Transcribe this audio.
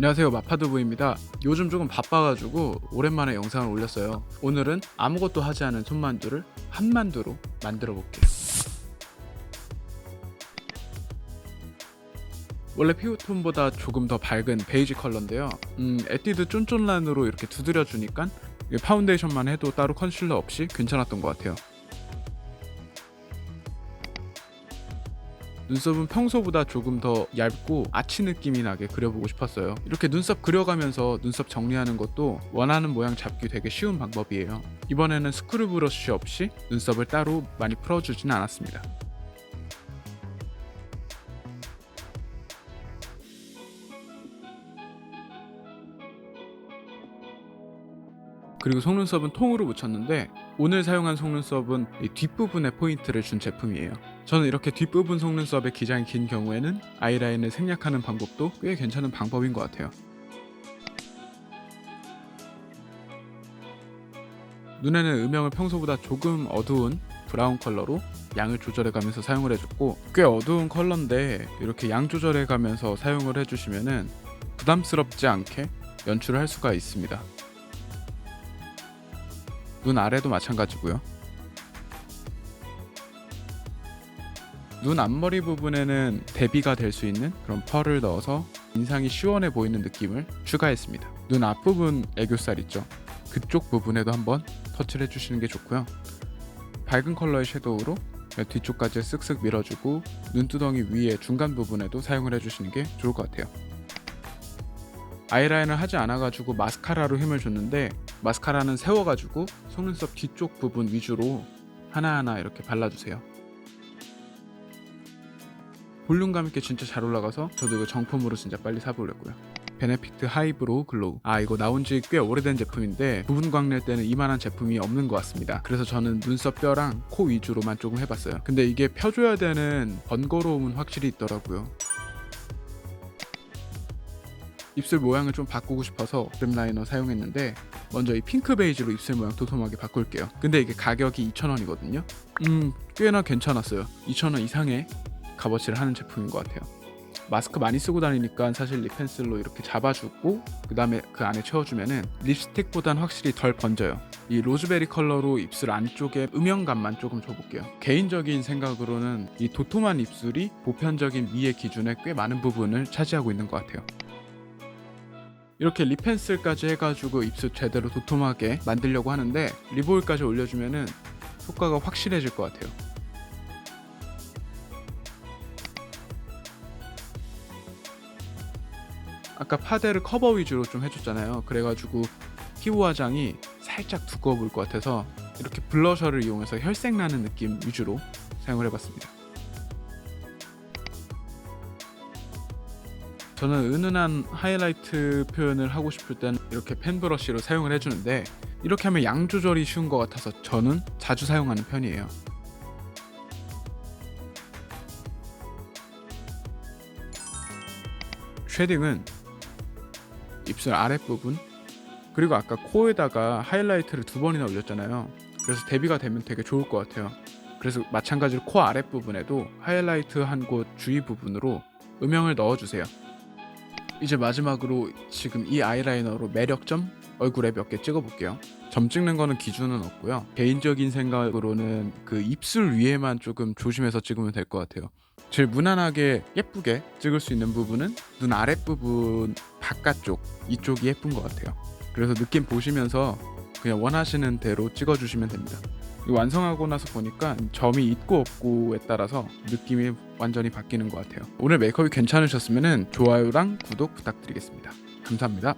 안녕하세요. 마파두부입니다. 요즘 조금 바빠가지고 오랜만에 영상을 올렸어요. 오늘은 아무것도 하지 않은 손만두를 한만두로 만들어 볼게요. 원래 피부톤보다 조금 더 밝은 베이지 컬러인데요. 음, 에뛰드 쫀쫀란으로 이렇게 두드려 주니까 파운데이션만 해도 따로 컨실러 없이 괜찮았던 것 같아요 눈썹은 평소보다 조금 더 얇고 아치 느낌이 나게 그려보고 싶었어요. 이렇게 눈썹 그려가면서 눈썹 정리하는 것도 원하는 모양 잡기 되게 쉬운 방법이에요. 이번에는 스크류 브러쉬 없이 눈썹을 따로 많이 풀어주진 않았습니다. 그리고 속눈썹은 통으로 묻혔는데 오늘 사용한 속눈썹은 이 뒷부분에 포인트를 준 제품이에요. 저는 이렇게 뒷부분 속눈썹에 기장이 긴 경우에는 아이라인을 생략하는 방법도 꽤 괜찮은 방법인 것 같아요. 눈에는 음영을 평소보다 조금 어두운 브라운 컬러로 양을 조절해 가면서 사용을 해줬고 꽤 어두운 컬러인데 이렇게 양 조절해 가면서 사용을 해주시면은 부담스럽지 않게 연출을 할 수가 있습니다. 눈 아래도 마찬가지고요. 눈 앞머리 부분에는 대비가 될 수 있는 그런 펄을 넣어서 인상이 시원해 보이는 느낌을 추가했습니다. 눈 앞부분 애교살 있죠? 그쪽 부분에도 한번 터치를 해주시는 게 좋고요. 밝은 컬러의 섀도우로 뒤쪽까지 쓱쓱 밀어주고 눈두덩이 위에 중간 부분에도 사용을 해주시는 게 좋을 것 같아요. 아이라인을 하지 않아가지고 마스카라로 힘을 줬는데 마스카라는 세워가지고 속눈썹 뒤쪽 부분 위주로 하나하나 이렇게 발라주세요. 볼륨감 있게 진짜 잘 올라가서 저도 이거 정품으로 진짜 빨리 사보려고요. 베네피트 하이브로우 글로우 아 이거 나온 지 꽤 오래된 제품인데 부분 광낼 때는 이만한 제품이 없는 것 같습니다 그래서 저는 눈썹 뼈랑 코 위주로만 조금 해봤어요 근데 이게 펴줘야 되는 번거로움은 확실히 있더라고요 입술 모양을 좀 바꾸고 싶어서 립 라이너 사용했는데 먼저 이 핑크 베이지로 입술 모양 도톰하게 바꿀게요. 근데 이게 가격이 2,000원이거든요. 음 꽤나 괜찮았어요. 2,000원 이상의 값어치를 하는 제품인 것 같아요. 마스크 많이 쓰고 다니니까 사실 립 펜슬로 이렇게 잡아주고 그 다음에 그 안에 채워주면은 립스틱보단 확실히 덜 번져요. 이 로즈베리 컬러로 입술 안쪽에 음영감만 조금 줘볼게요. 개인적인 생각으로는 이 도톰한 입술이 보편적인 미의 기준에 꽤 많은 부분을 차지하고 있는 것 같아요 이렇게 립 펜슬까지 해가지고 입술 제대로 도톰하게 만들려고 하는데 립오일까지 올려주면은 효과가 확실해질 것 같아요. 아까 파데를 커버 위주로 좀 해줬잖아요. 그래가지고 피부 화장이 살짝 두꺼워 보일 것 같아서 이렇게 블러셔를 이용해서 혈색 나는 느낌 위주로 사용을 해봤습니다. 저는 은은한 하이라이트 표현을 하고 싶을 때는 이렇게 펜 브러쉬로 사용을 해주는데 이렇게 하면 양 조절이 쉬운 것 같아서 저는 자주 사용하는 편이에요. 쉐딩은 입술 아랫부분 그리고 아까 코에다가 하이라이트를 두 번이나 올렸잖아요. 그래서 대비가 되면 되게 좋을 것 같아요. 그래서 마찬가지로 코 아랫부분에도 하이라이트 한 곳 주위 부분으로 음영을 넣어주세요. 이제 마지막으로 지금 이 아이라이너로 매력점 얼굴에 몇 개 찍어볼게요. 점 찍는 거는 기준은 없고요. 개인적인 생각으로는 그 입술 위에만 조금 조심해서 찍으면 될 것 같아요. 제일 무난하게 예쁘게 찍을 수 있는 부분은 눈 아랫부분 바깥쪽 이쪽이 예쁜 것 같아요. 그래서 느낌 보시면서 그냥 원하시는 대로 찍어주시면 됩니다. 완성하고 나서 보니까 점이 있고 없고에 따라서 느낌이 완전히 바뀌는 것 같아요. 오늘 메이크업이 괜찮으셨으면 좋아요랑 구독 부탁드리겠습니다. 감사합니다.